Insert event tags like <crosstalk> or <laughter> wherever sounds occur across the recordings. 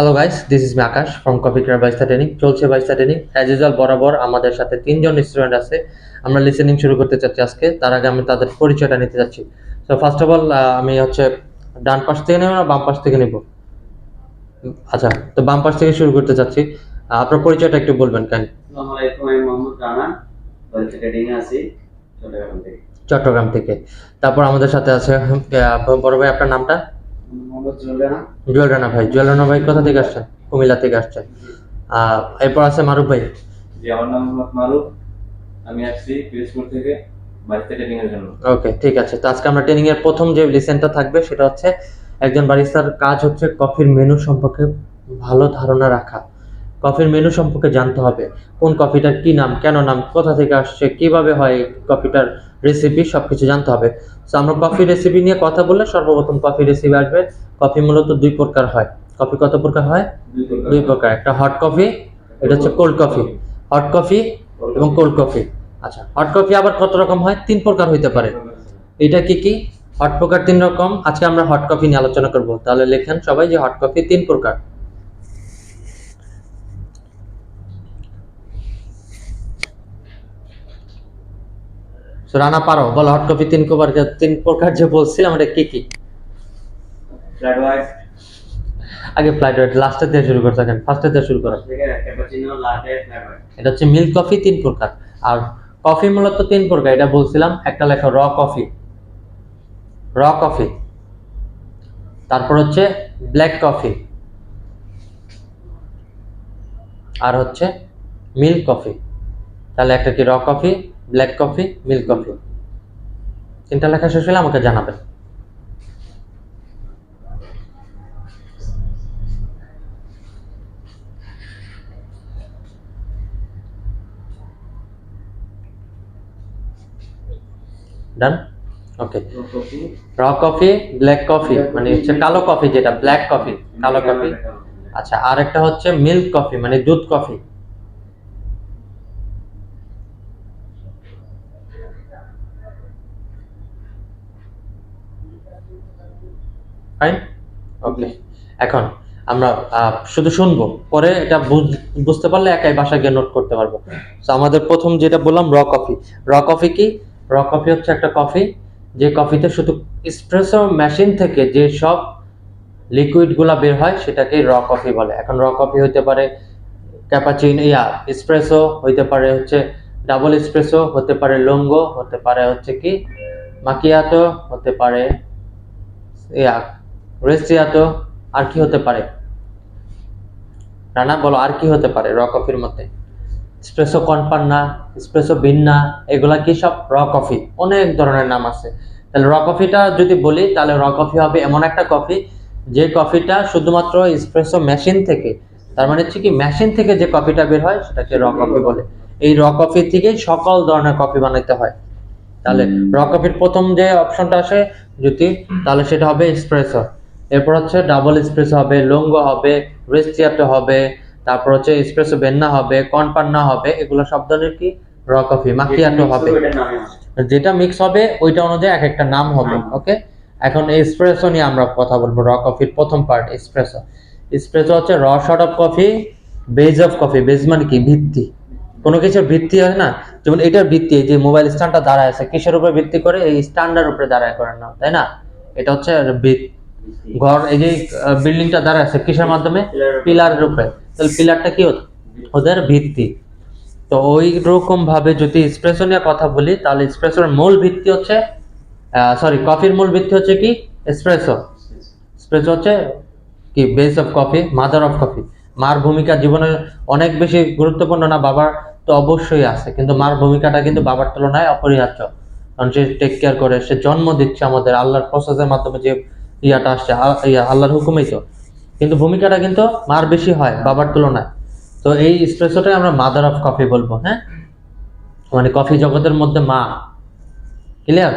Hello guys this is me Akash from crab বাইস্তা training চলছে বাইস্তা training as usual বরাবর আমাদের সাথে তিনজন স্টুডেন্ট আছে। আমরা লিসেনিং শুরু করতে চাচ্ছি আজকে। তার আগে আমি তাদের পরিচয়টা নিতে যাচ্ছি। সো ফার্স্ট অফ অল আমি হচ্ছে ডান পাশ থেকে নেব না বাম পাশ থেকে নেব? আচ্ছা তো বাম পাশ থেকে শুরু করতে চাচ্ছি। আপনার পরিচয়টা একটু বলবেন কেন? চট্টগ্রাম থেকে। তারপর আমাদের সাথে আছে বড় ভাই আপনার নামটা? জুয়েল ভাই জুয়েল ভাই কোথা থেকে আসছেন? কুমিল্লা থেকে আসছেন। এরপর আছে মারুফ ভাই। জি আমার নাম মারুফ। আমি আসছি পিরোজপুর থেকে বাড়িতে ট্রেনিং এর জন্য। ওকে ঠিক আছে। তো আজকে আমরা ট্রেনিং এর প্রথম যে লিসেনটা থাকবে সেটা হচ্ছে একজন বারিস্তার কাজ হচ্ছে কফির মেনু সম্পর্কে ভালো ধারণা রাখা। কফির মেনু সম্পর্কে জানতে হবে। কোন কফিটার কি নাম কেন নাম কোথা থেকে আসছে কীভাবে হয় কফিটার রেসিপি সবকিছু জানতে হবে। তো আমরা কফি রেসিপি নিয়ে কথা বললে সর্বপ্রথম কফি রেসিপি আসবে। কফি মূলত দুই প্রকার হয়। কফি কত প্রকার হয়? দুই প্রকার। দুই প্রকার। একটা হট কফি এটা হচ্ছে কোল্ড কফি হট কফি এবং কোল্ড কফি আচ্ছা হট কফি আবার কত রকম হয়? তিন প্রকার হইতে পারে। এটা কি কি? হট প্রকার তিন রকম। আজকে আমরা হট কফি নিয়ে আলোচনা করব। তাহলে লেখেন সবাই যে হট কফি তিন প্রকার। So, রানা পারো বলো হট কফি তিন প্রকার তিন প্রকার যে বলছিলাম এটা কি কি? ফ্ল্যাট হোয়াইট আগে ফ্লাইট ওয়েট লাস্টের দিয়ে শুরু করতে থাকেন ফার্স্টের দিয়ে শুরু করো এটা হচ্ছে মিল্ক কফি তিন প্রকার। আর কফি মূলত তিন প্রকার এটা বলছিলাম একটা লেখা র কফি র কফি তারপর হচ্ছে ব্ল্যাক কফি আর হচ্ছে মিল্ক কফি তাহলে একটা কি raw coffee black coffee milk coffee তিনটা লেখা শেষ হলে আমাকে জানাবেন। ডান ওকে র কফি ব্ল্যাক কফি মানে হচ্ছে কালো কফি যেটা ব্ল্যাক কফি কালো কফি আচ্ছা আর একটা হচ্ছে মিল্ক কফি মানে দুধ কফি ফাইন ওকে এখন আমরা শুধু শুনব, পরে এটা বুঝ- বুঝতে পারলে একাই বাসায় গিয়ে নোট করতে পারব। তো আমাদের প্রথম যেটা বললাম র কফি র কফি কি? র কফি হচ্ছে একটা কফি যে কফিতে শুধু স্প্রেসো মেশিন থেকে যে সব লিকুইডগুলো বের হয়, সেটাকে র কফি বলে। এখন র কফি হতে পারে ক্যাপাচিন ইয়া এসপ্রেসো হইতে পারে হচ্ছে ডাবল এসপ্রেসো হতে পারে লঙ্গো হতে পারে হচ্ছে কি মাকিয়াতো হতে পারে, ইয়া রেসিয়াতো আর কি হতে পারে? রানা, বলো, আর কি হতে পারে র কফির মধ্যে? স্প্রেসো কনপান্না স্প্রেসো বিন্না এগুলা কি সব র কফি অনেক ধরনের নাম আছে। তাহলে র কফিটা যদি বলি, তাহলে র কফি হবে এমন একটা কফি যে কফিটা শুধুমাত্র স্প্রেসো মেশিন থেকে, তার মানে হচ্ছে কি মেশিন থেকে যে কফিটা বের হয়, সেটাকে র কফি বলে। এই র কফি থেকেই সকল ধরনের কফি বানাইতে হয়। তাহলে র কফির প্রথম যে অপশনটা আসে, যদি, তাহলে সেটা হবে এসপ্রেসো এরপর হচ্ছে ডাবল এসপ্রেসো হবে লঙ্গো হবে রেস্টিয়াটো হবে তারপর হচ্ছে এসপ্রেসো বেন্না হবে কনপান্না হবে এগুলো সব ধরনের কি? র কফি মাকিয়াটো হবে। নামে যেটা মিক্স হবে ওইটা অনুযায়ী এক একটা নাম হবে ওকে এখন এসপ্রেসো নিয়ে আমরা কথা বলব র কফির প্রথম পার্ট এসপ্রেসো এসপ্রেসো হচ্ছে raw short of coffee base of coffee base মানে কি? ভিত্তি। কোনো কিছুর ভিত্তি হয় না? যেমন এটার ভিত্তি যে মোবাইল স্ট্যান্ডটা দাঁড়ায় আছে কিসের উপরে ভিত্তি করে? এই স্ট্যান্ডার উপরে দাঁড়ায় করে না তাই না? এটা হচ্ছে ভিত- ঘর, এই যে বিল্ডিংটা দাঁড়ায় আছে, কিসের মাধ্যমে? পিলারের উপরে তাহলে পিলারটা কি? ওদের ভিত্তি। তো ওই রকম ভাবে যদি এসপ্রেসো নিয়ে কথা বলি, তাহলে এসপ্রেসোর মূল ভিত্তি হচ্ছে সরি কফির মূল ভিত্তি হচ্ছে কি? এসপ্রেসো এসপ্রেসো হচ্ছে কি? Base of coffee mother of coffee মার ভূমিকা জীবনে অনেক বেশি গুরুত্বপূর্ণ না, বাবার তো অবশ্যই আছে। কিন্তু মার ভূমিকাটা কিন্তু বাবার তুলনায় অপরিহার্য। কারণ সে টেক কেয়ার করে, সে জন্ম দিচ্ছে আমাদের আল্লাহর প্রসেসের মাধ্যমে যে ইয়াটা আসছে ইয়া, আল্লাহর হুকুমেই তো। কিন্তু ভূমিকাটা কিন্তু মার বেশি হয় বাবার তুলনায়। তো এই স্প্রেসোটাই আমরা মাদার অফ কফি বলব হ্যাঁ? মানে কফি জগতের মধ্যে মা। ক্লিয়ার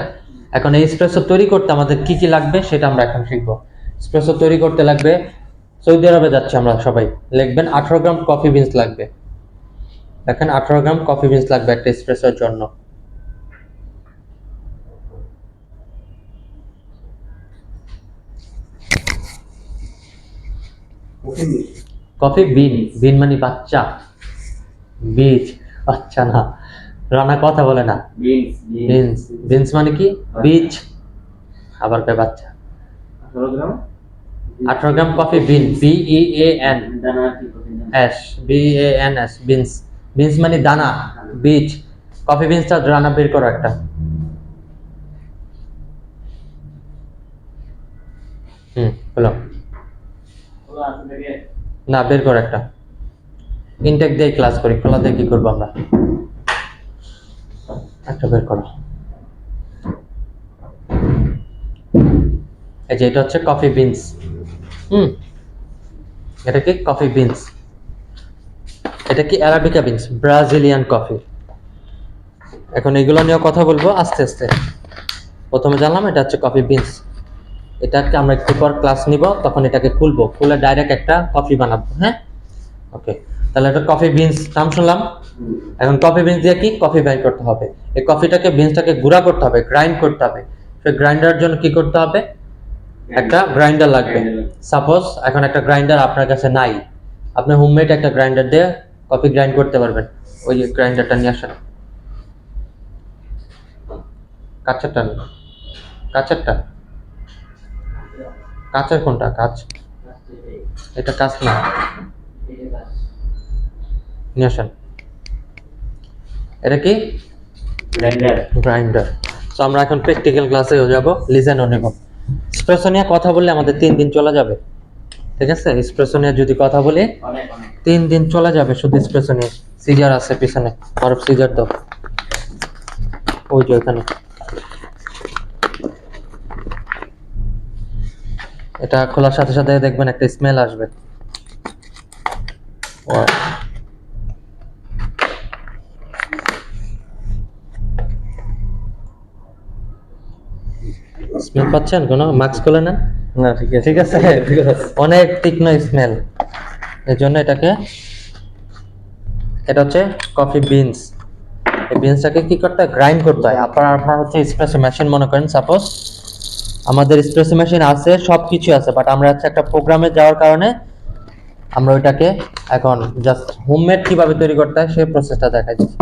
এখন এই স্প্রেসো তৈরি করতে আমাদের কি কি লাগবে সেটা আমরা এখন শিখব। স্প্রেসো তৈরি করতে লাগবে, সৌদি আরবে যাচ্ছি আমরা সবাই। লিখবেন আঠারো গ্রাম কফি বিনস লাগবে। দেখেন আঠারো গ্রাম কফি বিনস লাগবে একটা স্প্রেসোর জন্য। কফি বিন বিন মানে বাচ্চা। বীজ আচ্ছা না। রানা কথা বলে না। Beans beans. মানে কি? বীজ। আবার কয় বাচ্চা? আঠারো gram. Coffee bean B E A N S B A N S beans. Beans মানে দানা বীজ। কফি বিনসটা রান্না বের করো একটা। হুম বলো। না, বের কর একটা। ইনটেক দিয়ে ক্লাস করি, খোলা দিয়ে কি করব আমরা? একটা বের করো। এই যে এটা হচ্ছে কফি বিনস হুম। এটা কি? কফি বিনস এটা কি অ্যারাবিকা বিনস ব্রাজিলিয়ান কফি এখন এগুলো নিয়ে কথা বলব, আস্তে আস্তে। প্রথমে জানলাম এটা হচ্ছে কফি বিনস এটাকে আমরা একটু পর ক্লাস নিব, তখন এটাকে খুলবো। খুলে ডাইরেক্ট একটা কফি বানাবো হ্যাঁ? ওকে তাহলে এটা কফি বিনস নাম শুনলাম? এখন কফি বিনস দিয়ে কি? কফি বাইর করতে হবে। এই কফিটাকে বিনসটাকে গুঁড়া করতে হবে গ্রাইন্ড করতে হবে। সেই গ্রাইন্ডারের জন্য কি করতে হবে? একটা গ্রাইন্ডার লাগবে। সাপোজ এখন একটা গ্রাইন্ডার আপনার কাছে নাই। আপনি হোমমেড একটা গ্রাইন্ডার দিয়ে কফি গ্রাইন্ড করতে পারবেন। ওই গ্রাইন্ডারটা নিয়ে আসেন। কাঁচারটা নিন। কাঁচের কোনটা? কাঁচ। এটা কাঁচ না। নিয়ে আসেন। এটা কি? গ্রাইন্ডার তো আমরা এখন প্র্যাকটিক্যাল ক্লাসে যাব লিজেনও নেব। স্প্রেসো নিয়ে কথা বললে আমাদের তিন দিন চলে যাবে। ঠিক আছে? স্প্রেসো নিয়ে যদি কথা বলি তিন দিন চলে যাবে শুধু স্প্রেসো নিয়ে। সিজার আছে পিছনে। বরফ সিজার দাও ওই যে ওখানে এটা খোলার সাথে সাথে দেখবেন একটা স্মেল আসবে। স্মেল পাচ্ছেন কোনো? মাস্ক খুলে নেন। না ঠিক আছে। ঠিক আছে? <laughs> অনেক তীক্ষ্ণ স্মেল এই জন্য এটাকে এটা হচ্ছে কফি বিনস এই বিনসটাকে কি করতে হয়? গ্রাইন্ড করতে হয়। আপনার আপনার হচ্ছে স্প্রেসো মেশিন মনে করেন সাপোজ আমাদের স্প্রেসো মেশিন আছে সব কিছু আছে বাট আমরা হচ্ছে একটা প্রোগ্রামে যাওয়ার কারণে আমরা ওইটাকে এখন জাস্ট হোমমেড কীভাবে তৈরি করতে হয় সেই প্রসেসটা দেখাই দিচ্ছি।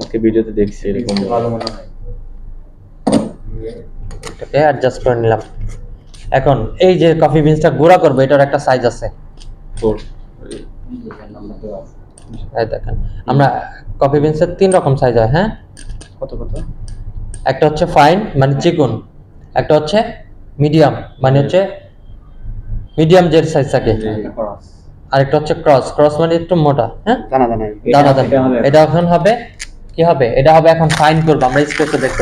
আজকে ভিডিওতে দেখছি এরকম। ভালো মনে হয়। এটাকে অ্যাডজাস্ট করে নিলাম। এখন এই যে কফি বিনসটা গুঁড়া করব এটার একটা সাইজ আছে। ফোর নাম্বার আছে এই দেখেন আমরা কফি বিনসের তিন রকম সাইজ হয় হ্যাঁ? কত কত? একটা হচ্ছে ফাইন মানে চিকন। একটা হচ্ছে মিডিয়াম মানে হচ্ছে মিডিয়াম যে সাইজ থাকে। একটা cross। আরেকটা হচ্ছে ক্রস ক্রস মানে একটু মোটা হ্যাঁ? দানা দানা। এটা এখন হবে কি হবে? এটা হবে এখন ফাইন করব আমরা স্পেসে দেখব।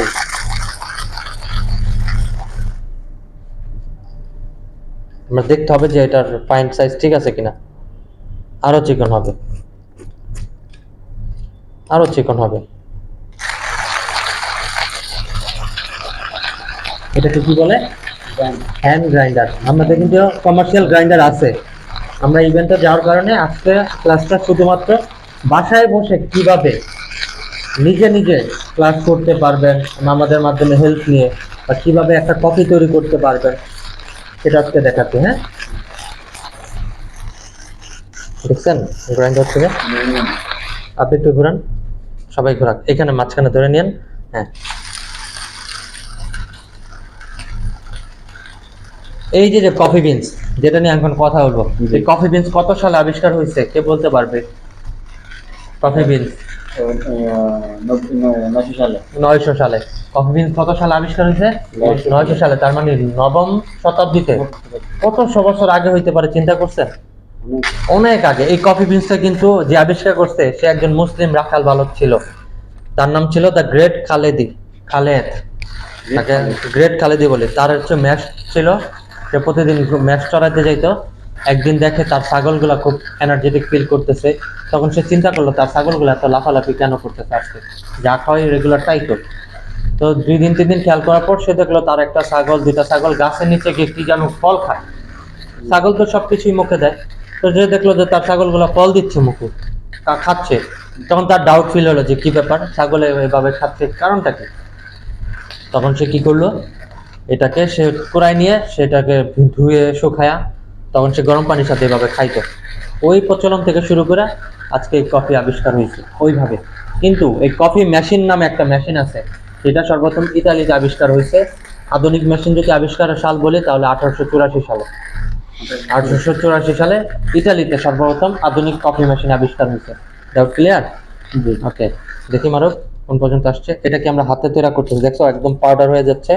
আমরা দেখতে হবে যে এটার ফাইন সাইজ ঠিক আছে কিনা। আরও চিকন হবে। আরও চিকন হবে। এটাকে কি বলে? হ্যান্ড গ্রাইন্ডার আমাদের কিন্তু কমার্শিয়াল গ্রাইন্ডার আছে। আমরা ইভেন্টে যাওয়ার কারণে আজকে ক্লাসটা শুধুমাত্র বাসায় বসে কীভাবে নিজে নিজে ক্লাস করতে পারবেন আমাদের মাধ্যমে হেল্প নিয়ে বা কীভাবে একটা কপি তৈরি করতে পারবেন সেটা আজকে দেখাচ্ছি হ্যাঁ? দেখছেন? গ্রাইন্ডার থেকে? আপনি একটু ঘুরান। সবাই ঘোরাক। এখানে মাঝখানে ধরে নিন হ্যাঁ। এই যে কফি বিনস যেটা নিয়ে এখন কথা বলব এই কফি বিনস কত সালে আবিষ্কার হয়েছে? কে বলতে পারবে? কফি বিনস নয়শো সালে। কফি বিনস কত সালে আবিষ্কার হয়েছে? নয়শো। নয়শো সালে তার মানে নবম শতাব্দীতে। কতশো বছর আগে হইতে পারে চিন্তা করছেন অনেক আগে। এই কফি বিনসটা কিন্তু যে আবিষ্কার করছে সে একজন মুসলিম রাখাল বালক ছিল। তার নাম ছিল দ্য গ্রেট খালেদি খালেদ। তাকে গ্রেট খালেদি। বলে। তার হচ্ছে ম্যাচ ছিল সে প্রতিদিন ম্যাচ চড়াইতে যাইতো, একদিন দেখে তার ছাগলগুলা খুব এনার্জেটিক ফিল করতেছে, তখন সে চিন্তা করল, তার ছাগলগুলো এত লাফালাফি কেন করতেছে আজকে? যা খাওয়াই রেগুলার তাই তো। তো দুই দিন, তিন দিন খেয়াল করার পর সে দেখল তার একটা ছাগল, দুইটা ছাগল গাছের নিচে গিয়ে কি যেন ফল খায়। ছাগল তো সব কিছুই মুখে দেয়। তো যে দেখল যে তার ছাগলগুলো ফল দিচ্ছে মুখে, তা খাচ্ছে। তখন তার ডাউট ফিল হলো যে কি ব্যাপার? ছাগলে এভাবে খাচ্ছে, কারণটা কি? তখন সে কি করল? এটাকে সে কুড়ায় নিয়ে সেটাকে ধুয়ে শুকায়া তখন সে গরম পানির সাথে এভাবে খাইতো। ওই প্রচলন থেকে শুরু করে আজকে এই কফি আবিষ্কার হয়েছে ওইভাবে। কিন্তু এই কফি মেশিন নামে একটা মেশিন আছে সেটা সর্বপ্রথম ইতালিতে আবিষ্কার হয়েছে। আধুনিক মেশিন যদি আবিষ্কারের সাল বলি তাহলে আঠারোশো চুরাশি সালে। আঠারোশো চুরাশি সালে ইতালিতে সর্বপ্রথম আধুনিক কফি মেশিন আবিষ্কার হয়েছে। ডাউট ক্লিয়ার ওকে দেখি মারুক কোন পর্যন্ত আসছে? এটা কি আমরা হাতে তৈরি করতেছি? দেখছ একদম পাউডার হয়ে যাচ্ছে।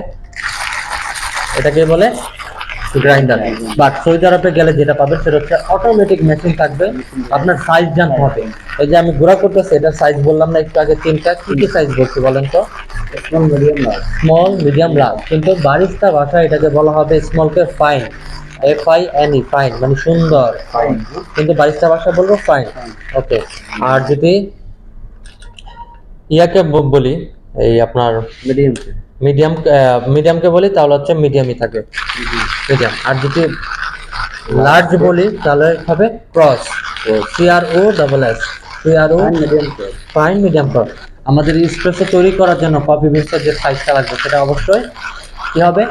এটাকে বলে গ্রাইন্ডার। বাট সৌদি আরবে গেলে যেটা পাবে সেটা হচ্ছে অটোমেটিক মেশিন থাকবে। আপনার সাইজ জানতে হবে। এই যে আমি ঘোরা করতেছি এটার সাইজ বললাম না একটু আগে তিনটা। কি কি সাইজ বলছি বলেন তো? Small medium large small medium large কিন্তু বারিস্তা ভাষায় এটাকে বলা হবে স্মলকে fine F I N E fine মানে সুন্দর। ফাইন কিন্তু বারিস্তা ভাষা বলব ফাইন ওকে আর যদি ইয়াকে বলি এই আপনার মিডিয়াম মিডিয়াম মিডিয়ামকে বলি তাহলে হচ্ছে মিডিয়ামই থাকে। মিডিয়াম। আর যদি লার্জ বলি তাহলে হবে cross C R O double S C R O medium fine medium cross আমাদের স্পেসে তৈরি করার জন্য কফি বিনসের যে সাইজটা লাগবে সেটা অবশ্যই কি হবে?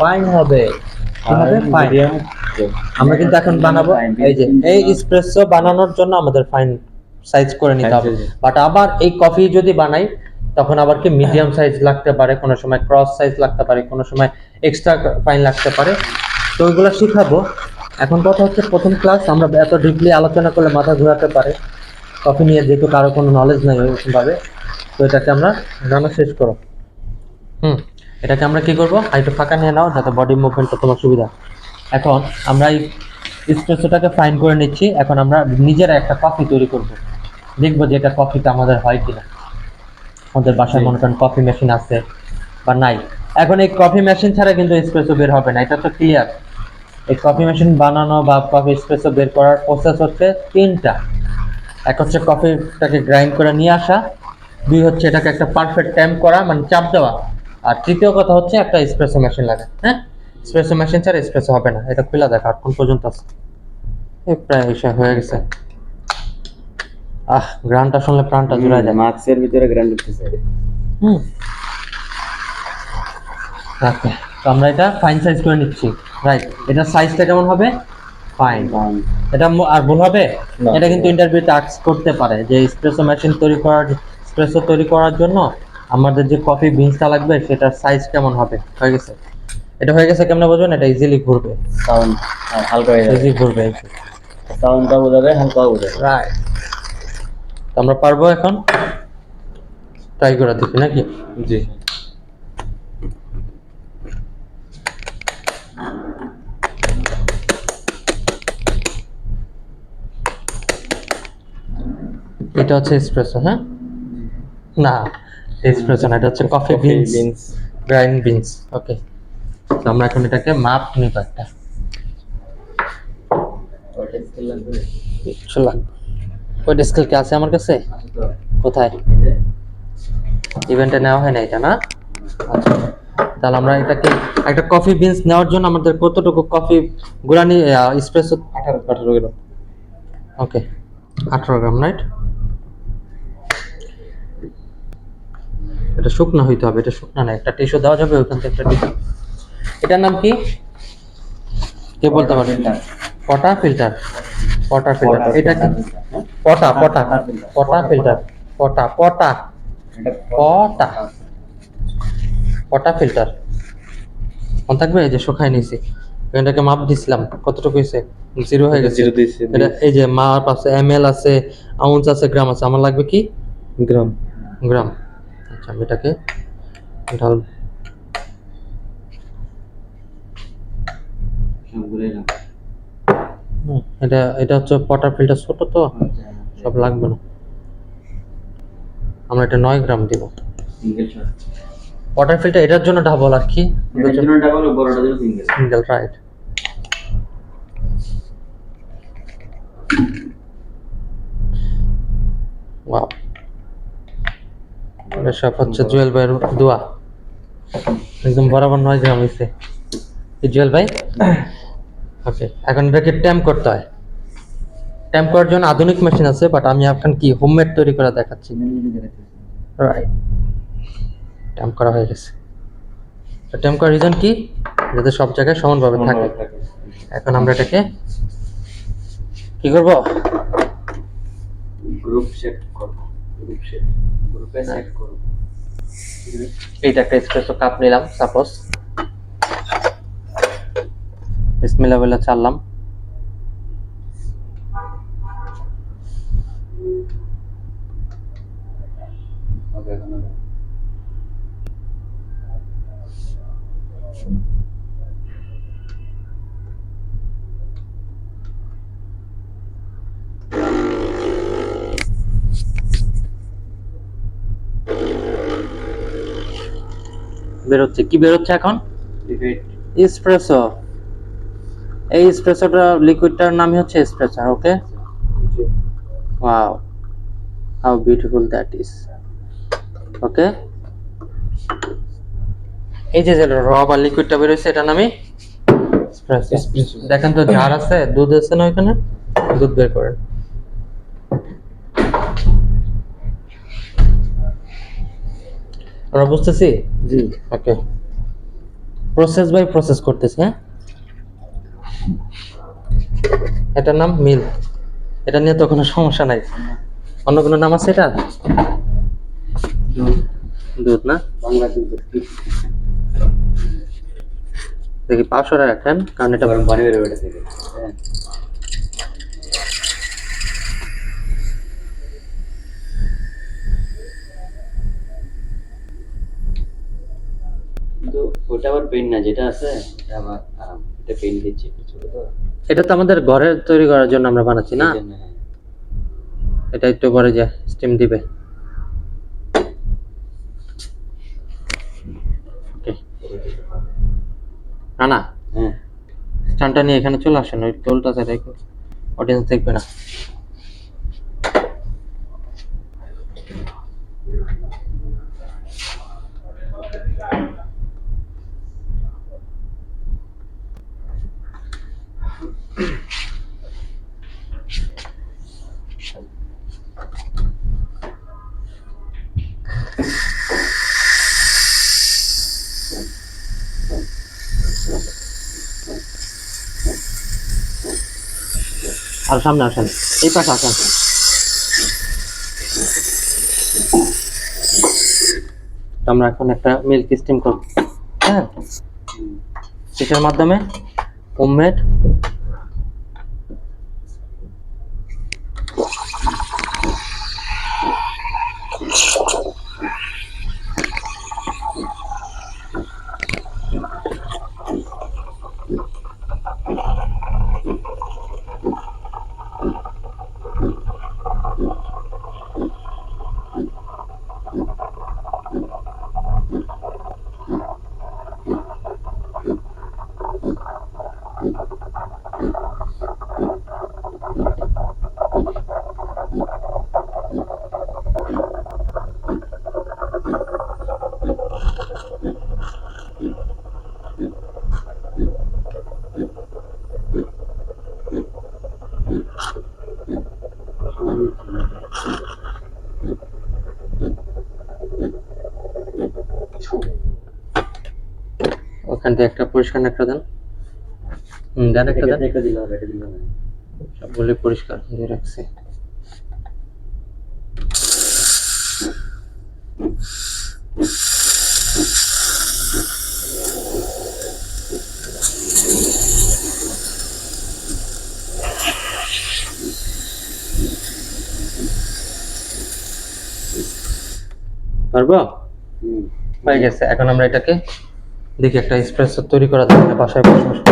ফাইন হবে। ফাইন আমরা কিন্তু এখন বানাবো। এই যে এই এসপ্রেসো বানানোর জন্য আমাদের ফাইন সাইজ করে নিতে হবে। বাট আবার এই কফি যদি বানাই তখন আবার কি মিডিয়াম সাইজ লাগতে পারে, কোনো সময় ক্রস সাইজ লাগতে পারে, কোনো সময় এক্সট্রা ফাইন লাগতে পারে। তো ওইগুলো শিখাবো। এখন কথা হচ্ছে প্রথম ক্লাস আমরা এত ডিপলি আলোচনা করলে মাথা ঘোরাতে পারে। কফি নিয়ে যেহেতু কারও কোনো নলেজ নেই ওইভাবে, তো এটাকে আমরা রান্না শেষ করো। হুম, এটাকে আমরা কি করব? একটু ফাঁকা নিয়ে নাও, যাতে বডি মুভমেন্টটা তোমার সুবিধা। এখন আমরা এই স্প্রেসোটাকে ফাইন করে নিচ্ছি। এখন আমরা নিজেরা একটা কফি তৈরি করব। দেখব যে এটা কফিটা আমাদের হয় কিনা। আমাদের বাসায় মনে করেন কফি মেশিন আছে বা নাই। এখন এই কফি মেশিন ছাড়া কিন্তু স্প্রেসো বের হবে না এটা তো ক্লিয়ার এই কফি মেশিন বানানো বা কফি স্প্রেসো বের করার প্রসেস হচ্ছে তিনটা। এক হচ্ছে কফিটাকে গ্রাইন্ড করে নিয়ে আসা দুই হচ্ছে এটাকে একটা পারফেক্ট টাইম করা মানে চাপ দেওয়া। আর তৃতীয় কথা হচ্ছে একটা স্প্রেসো মেশিন লাগে হ্যাঁ? স্প্রেসো মেশিন ছাড়া স্প্রেসো হবে না এটা খুলে দেখা আর কোন পর্যন্ত আছে। এই প্রায় এসে হয়ে গেছে। আহ গ্রানটা শুনলে প্রাণটা জুড়ায় যায়। মার্কসের ভিতরে গ্র্যান্ড উঠতেছে হুম। ওকে তো আমরা এটা ফাইন সাইজ করে নিচ্ছি। রাইট এটা সাইজটা কেমন হবে? ফাইন এটা আর ভুল হবে? এটা কিন্তু ইন্টারভিউতে আক্স করতে পারে। যে স্প্রেসো মেশিন তৈরি করার স্প্রেসো তৈরি করার জন্য আমাদের যে কফি বিনসটা লাগবে সেটার সাইজ কেমন হবে? হয়ে গেছে? এটা হয়ে গেছে কেমন বুঝবেন? এটা ইজিলি ঘুরবে। সাউন্ড হালকা হয়ে যাবে। ইজি ঘুরবে। সাউন্ডটা বোঝাবে হালকা বোঝাবে রাইট আমরা পারব এখন? ট্রাই করে দেখি নাকি? জি। এটা হচ্ছে এসপ্রেসো হ্যাঁ? না এসপ্রেসো না এটা হচ্ছে coffee beans beans grind beans okay তো আমরা এখন এটাকে মাপ নিব একটা লাগবে। ওই স্কেল কি আছে আমার কাছে? কোথায়? ইভেন্টে নেওয়া হয় না এটা না? আচ্ছা। তাহলে আমরা এটাকে একটা কফি বিনস নেওয়ার জন্য আমাদের কতটুকু কফি গুড়ানি স্প্রেসো আঠারো আঠারো কিলো ওকে আঠারো গ্রাম রাইট এটা শুকনো হইতে হবে এটা শুকনো না একটা টিস্যু দেওয়া যাবে ওইখান থেকে একটা টিস্যু এটার নাম কি? কে বলতে পারবেন পটা ফিল্টার পটা ফিল্টার এটা কি? পটা পটা। পটা ফিল্টার পটা। পটা পটা। পটা। ফিল্টার মনে থাকবে? এই যে শুকাই নিয়েছি। এটাকে মাপ দিছিলাম। কতটুকু হয়েছে? জিরো হয়ে গেছে। জিরো দিয়েছি এটা এই যে মাপ আছে এম এল আছে আউন্স আছে গ্রাম আছে। আমার লাগবে কি? গ্রাম গ্রাম আচ্ছা আমি এটাকে ঢাল এটা এটা হচ্ছে পটার ফিল্টার ছোট তো সব লাগবে না। আমরা এটা নয় গ্রাম দিব। ওয়াটার ফিল্টার এটার জন্য ডাবল আর কি? এটার জন্য ডাবল বড়টা জন্য সিঙ্গেল সিঙ্গেল রাইট ওয়াও এটা সব হচ্ছে জুয়েল ভাইয়ের দোয়া। একদম বরাবর নয় গ্রাম হয়েছে জুয়েল ভাই? ওকে এখন এটাকে ট্যাম্প করতে হয়। ট্যাম্প করার জন্য আধুনিক মেশিন আছে বাট আমি এখন কি হোমমেড তৈরি করে দেখাচ্ছি? রাইট ট্যাম্প করা হয়ে গেছে। অ্যাটেম্প করার রিজন কি? যাতে সব জায়গায় সমানভাবে থাকে। এখন আমরা এটাকে কি করব? গ্রুপ সেট করব। গ্রুপ সেট গ্রুপে সেট করব। এইটা একটা এসপ্রেসো কাপ নিলাম সাপোজ বলে চাললাম। বেরোচ্ছে। কি বেরোচ্ছে এখন? এসপ্রেসো এই এসপ্রেসোটা লিকুইডটার নামই হচ্ছে espresso okay wow how beautiful that is okay এই যে র বা লিকুইডটা বেরোচ্ছে এটার নামই দেখেন তো জার আছে দুধ আছে না ওইখানে? দুধ বের করেন। আমরা বুঝতেছি? জি। ওকে প্রসেস বাই প্রসেস করতেছি হ্যাঁ? এটার নাম মিল। এটা নিয়ে তো কোনো সমস্যা নাই। অন্য কোনো নাম আছে এটা দুধ। দুধ না? বাংলা দুধ দেখি পাঁচশোটা রাখেন কারণ এটা গরম পানি বেরোবে এটা থেকে কিন্তু ওটা আবার পেন না যেটা আছে আবার আরাম। এটা পেন দিচ্ছে একটু ছোট তো। এটা তো আমাদের ঘরে তৈরি করার জন্য আমরা বানাচ্ছি না? হ্যাঁ। এটা একটু পরে যে স্টিম দিবে। না না হ্যাঁ। স্ট্যান্ডটা নিয়ে এখানে চলে আসেন ওই টোলটা স্যার অডিয়েন্স দেখবে না। আর সামনে আসেন। এই পাশে আসেন। আমরা এখন একটা মিল্ক স্টিম করব। হ্যাঁ? সেটার মাধ্যমে হোমমেড পরিষ্কার একটা দেন? হুম দেন একটা দেন। একটা দিলাম এটা দিলাম সবগুলি পরিষ্কার দিয়ে রাখছি। পারব? হুম। হয়ে গেছে এখন আমরা এটাকে দেখি একটা এসপ্রেসো তৈরি করা যায় না বাসায় বসে বসে।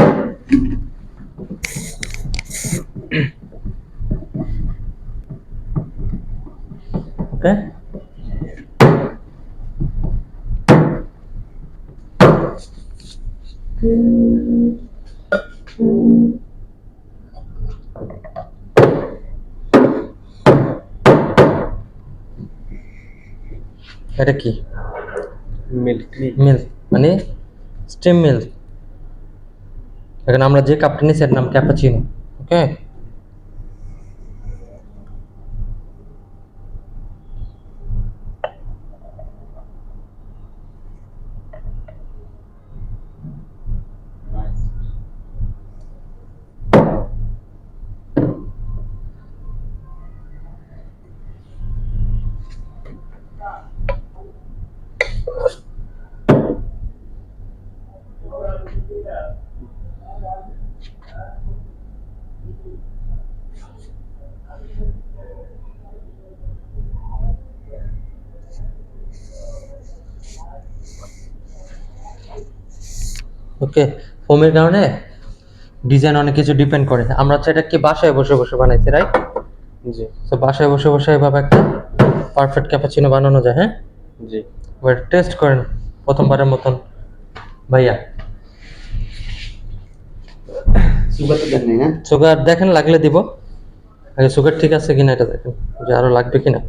ওকে। এটা কি? মিল্ক মিল্ক মানে স্টিম মিল্ক এখানে আমরা যে কাপটা নিয়েছি এর নাম ক্যাপাচিনো ওকে ওকে ফোমের কারণে ডিজাইন অনেক কিছু ডিপেন্ড করে। আমরা এটা কি বাসায় বসে বসে বানাইছি রাইট জি। তো বাসায় বসে বসে এভাবে একটা পারফেক্ট ক্যাপাচিনো বানানো যায় হ্যাঁ? জি। এবার টেস্ট করেন প্রথমবারের মতন। ভাইয়া সুগার দেখেন, লাগলে দিব। আগে সুগার ঠিক আছে কিনা এটা দেখেন, যে আরও লাগবে কিনা।